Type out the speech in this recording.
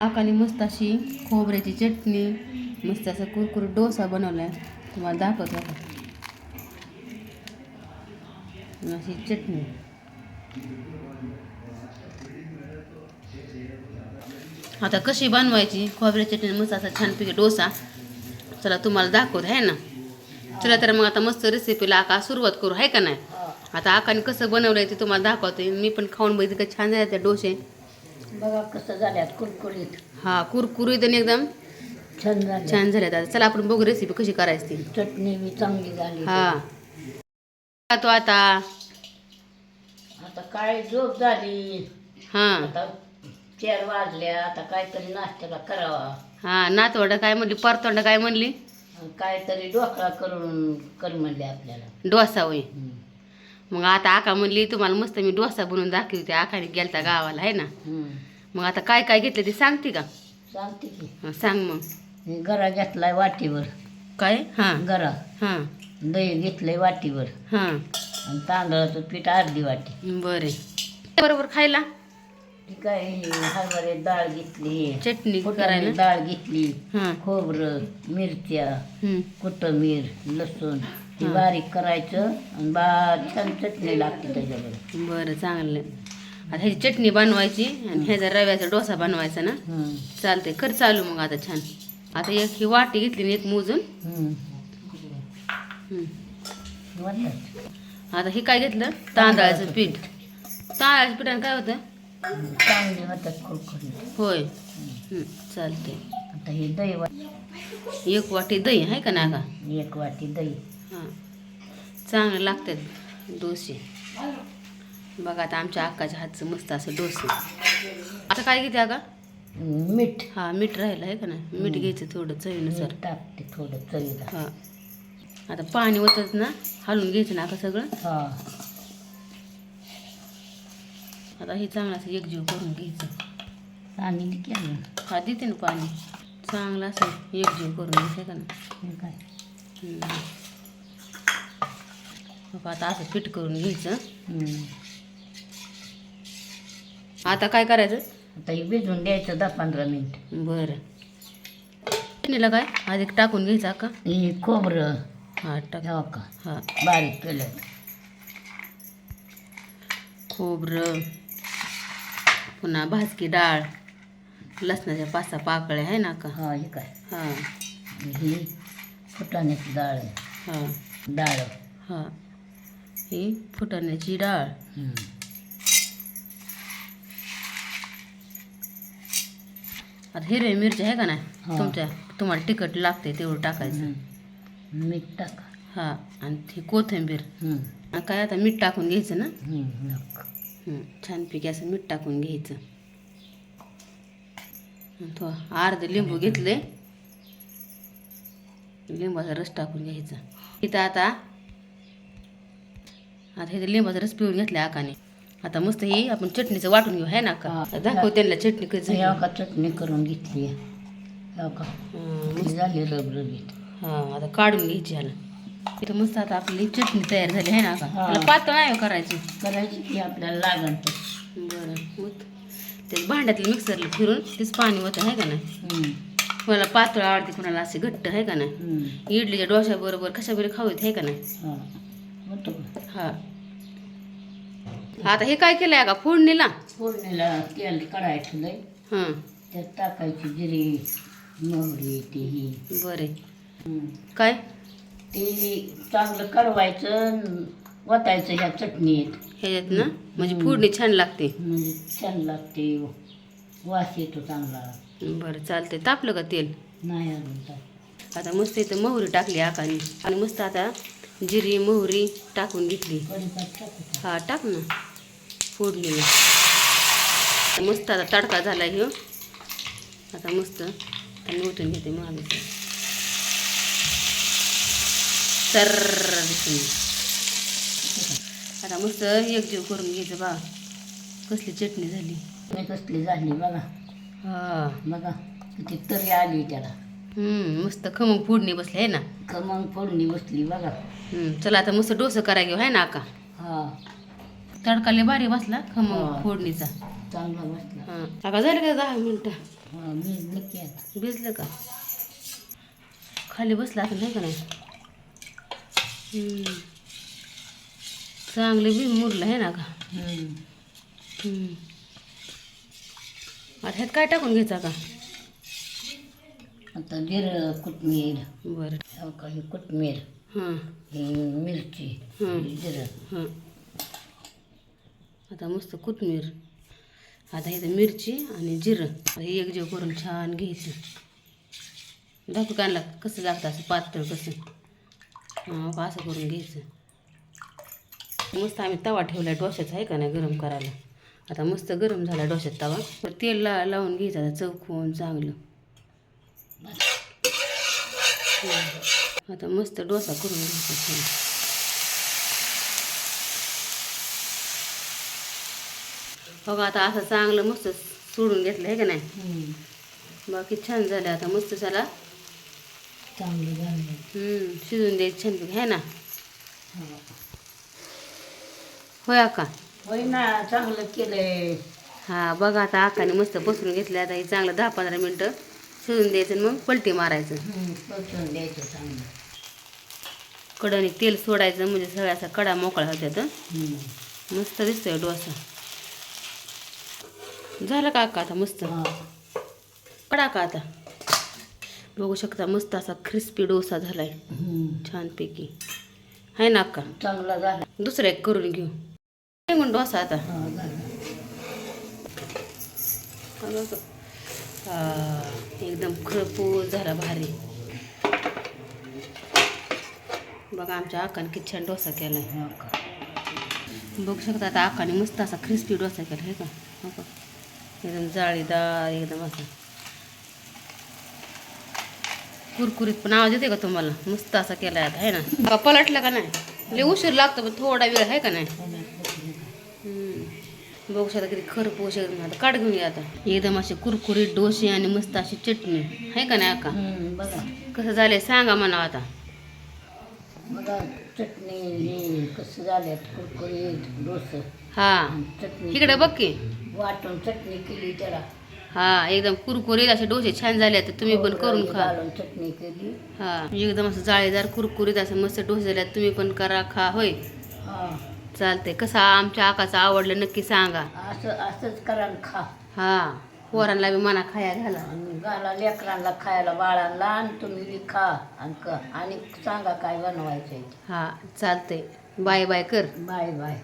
आकाने मस्त अशी खोबऱ्याची चटणी मस्त असा कुरकुर डोसा बनवला आहे तुम्हाला दाखवतो आता. अशी चटणी. आता कशी बनवायची? खोबऱ्याची चटणी मस्त असा छानपैकी डोसा. चला तुम्हाला दाखवत आहे ना? चला तर मग आता मस्त रेसिपीला आका सुरुवात करू आहे का नाही? आता आकाने कसं बनवलंय ते तुम्हाला दाखवते. मी पण खाऊन बघितलं का छान झाले त्या डोसे. बघा कसं झाल्यात कुरकुरीत. हा कुरकुरीत आणि एकदम छान झाले छान झाले आता. चला आपण बघू रेसिपी कशी करायची ती. चटणी बी चांगली झाली हा. तो. आता. आता काय झोप झाली. हा. आता चार वाजल्या. आता काहीतरी नाश्त्याला करावा. हा नातवंड काय म्हणली परतोंड काय म्हणली? आणि काहीतरी ढोकळा करून कर म्हणले आपल्याला. डोसा होय. हम्म. मग आता आका म्हणली तुम्हाला मस्त मी डोसा बनवून दाखवते. आकाने गेलता गावाला आहे ना? हम्म. मग आता काय काय घेतलं ते सांगते का? सांगते की. हा, सांग मग. मी गरा घेतलाय वाटीवर. काय? हा. गरा. हा. दही घेतलंय वाटीवर. हा. आणि तांदळाचं पीठ अर्धी वाटी. बरे. बरोबर खायला? ठीक आहे हरभरे डाळ घेतली. चटणी फुटाणे करायला? डाळ घेतली. हा. खोबरं मिरच्या. कोथिंबीर लसूण. हे. बारीक करायचं आणि बा छान चटणी लागते त्याच्यावर बरं चांगलं. आता ह्याची चटणी बनवायची आणि ह्याचा रव्याचा डोसा बनवायचा ना. हम्म. चालते कर चालू मग आता छान. आता एक ही वाटी घेतली आणि एक मोजून. हम्म. आता हे काय घेतलं? तांदळाचं पीठ. तांदळाच्या पिठाने काय होतं? चांगली होतात कुरकुरीत. होय. हम्म, चालते आता हे दही वा- एक वाटी दही आहे का ना का एक वाटी दही. हां. चांगले लागतात डोसे. बघा आता आमच्या अक्काच्या हातचं मस्त असं डोसे. आता काय घेते अका मीठ. हा मीठ राहिलं आहे का नाही? मीठ घ्यायचं थोडं चवीनुसार. टाकते थोडं चवीला. हा. आता पाणी ओतत ना हलवून घ्यायचं ना का सगळं. हा. आता हे चांगलं असं एकजीव करून घ्यायचं. अजून. हा देते ना पाणी. चांगलं असं एकजीव करून घ्यायचं का ना काय? आता असं पीठ करून घ्यायचं. आता काय करायचं आता हे भिजून द्यायचं दहा पंधरा मिनिट. बरं. चटणीला काय? आधी टाकून घ्यायचा का? हे खोबरं. हा टाक. हो का? हा. बारीक केलं. खोबरं. पुन्हा भाजकी डाळ. लसणाच्या पाच सहा पाकळ्या आहे ना का? हा हे काय? हा. ही फुटाण्याची डाळ आहे. हा. डाळ. हा. ही फुटाण्याची डाळ. हम्म. आता हिरव्या मिरची आहे का नाही हा. तुमच्या तुम्हाला तिखट लागते तेवढं टाकायचं हम्म. मीठ टाका हा आणि ती कोथिंबीर हम्म. आणि काय आता मीठ टाकून घ्यायचं ना हम्म. नक. हं, छानपैकी असं मीठ टाकून घ्यायचं आणि तो अर्ध लिंबू घेतले लिंबाचा रस टाकून घ्यायचा इथं आता आता हे लिंबाचा रस पिळून घेतला आकाने आता मस्त ही आपण चटणीचं वाटून घेऊ आहे ना का. दाखव त्यांना चटणी कशी हे का चटणी करून घेतली हो का हं, झाली रबरबीत हा आता काढून घ्यायची ह्याला इथं मस्त आता आपली चटणी तयार झाली आहे ना का हा. त्याला पातळ नाही हो करायची करायची की आपल्याला लागण. बरं मग ते भांड्यातलं मिक्सरला फिरून तेच पाणी होतं आहे का नाही हम्म. कोणाला पातळ आवडते कोणाला असे घट्ट आहे का नाही हम्म. इडलीच्या डोश्याबरोबर कशाबरोबर खाऊ येत आहे का नाही हा. होतं का? हा आता हे काय केलंय का फोडणीला? फोडणीला तेल कढाई ठेवलंय. हां. त्यात टाकायची जिरी मोहरी ती ही बरे. काय? ते चांगलं कढवायचं आणि वतायचं ह्या चटणीत. ह्याच्यात ना? म्हणजे फोडणी छान लागते. म्हणजे छान लागते. वास येतो चांगला. बरं चालते तापलं का तेल? नाही अजून आता मस्त इथं मोहरी टाकली आकाने. आणि मस्त आता जिरी मोहरी टाकून घेतली. टाकू हा टाक ना. फोडणीला मस्त आता तडका झाला ह्यो. आता मस्त आणि उठून घेते महागाचं तर आता मस्त एकजीव करून घ्यायचं बा. कसली चटणी झाली. मी कसली झाली बघा. हा. बघा किती तरी आली त्याला. हम्म मस्त खमंग फोडणी बसली आहे ना. खमंग फोडणी बसली बघा. हम्म, चला आता मस्त डोसं करा घेऊ आहे ना का हा. तडकाले भारी बसला खमंग. फोडणीचा. चांगला बसला. हा. आता झालं का दहा मिनटं? हा, भिजलं की आता. भिजलं का? खाली बसला आता नाही का नाही. चांगलं बी मुरलं आहे ना का. आता ह्यात काय टाकून घ्यायचा का? आता जिरं कोथमीर बरं. हो का, ही. कोथमीर हां मिरची हम्म. जिरं. हां आता मस्त कोथमीर. आता इथं मिरची आणि जिरं. हे एकजीव करून छान घ्यायचं. दाखवू कानला कसं लागतं असं पातळ कसं? असं करून घ्यायचं. मस्त आम्ही तवा ठेवला डोश्याचा आहे का नाही गरम करायला? आता मस्त गरम झाला डोशात तवा. तेल ला लावून घ्यायचं आता चौकून चांगलं. आता मस्त डोसा करून घ्यायचा बघा आता असं चांगलं मस्त सोडून घेतलं आहे का नाही. बाकी छान झालं आता मस्त झाला. चांगलं झालं. शिजून द्यायचं छान आहे ना? हो. होय अक्का? होय ना चांगलं केलंय. हा बघा आता अक्काने मस्त बसून घेतलं आता हे चांगलं दहा पंधरा मिनटं शिजून द्यायचं आणि मग पलटी मारायचं. द्यायचं चांगलं. कडाने तेल सोडायचं म्हणजे सगळ्या असा कडा मोकळा होत्यात हम्म. मस्त दिसतोय डोसा. झालं का अक्का आता मस्त. कडा का आता? बघू शकता मस्त असा क्रिस्पी डोसा झालाय. छानपैकी. आहे ना अक्का? चांगला झाला. दुसरं एक करून घेऊ. म्हणून डोसा आता. हा. हा. हा, एकदम खरपूस झाला भारी. बघा आमच्या आकाने किती छान डोसा केलाय. हो. बघू शकता आता आकाने मस्त असा क्रिस्पी डोसा केला आहे हो का एकदम जाळीदार एकदम असा. कुरकुरीत पण आवाज येते का तुम्हाला? मस्त असा केलाय आता आहे ना? पलटला का नाही? लय उशीर लागतो पण थोडा वेळ आहे का नाही. बघू शकता किती खरपूस एकदम आता. काढ घेऊन या आता. एकदम असे कुरकुरीत डोसे आणि मस्त अशी चटणी. आहे का नाही बघा. कसं झालंय सांगा म्हणा आता. चटणी कसं झालं कुरकुरीत डोसं. हा. चटणी इकडे बघ की. वाटून चटणी केली त्याला. हा एकदम कुरकुरीत असे डोसे छान झाले तर तुम्ही पण करून खा. घालून चटणी केली. हा एकदम असं जाळीदार कुरकुरीत असं मस्त डोसे झाले तुम्ही पण करा खा होय. हा. चालतंय. कसं आमच्या आकाचं आवडलं नक्की सांगा. असं असंच करा आणि खा. हा पोरांना बी मना खाया घाला. आणि घाला लेकरांना खायला बाळांना आणि तुम्ही बी खा आणि क आणि सांगा काय बनवायचं हा चालतंय. बाय बाय कर. Bye bye.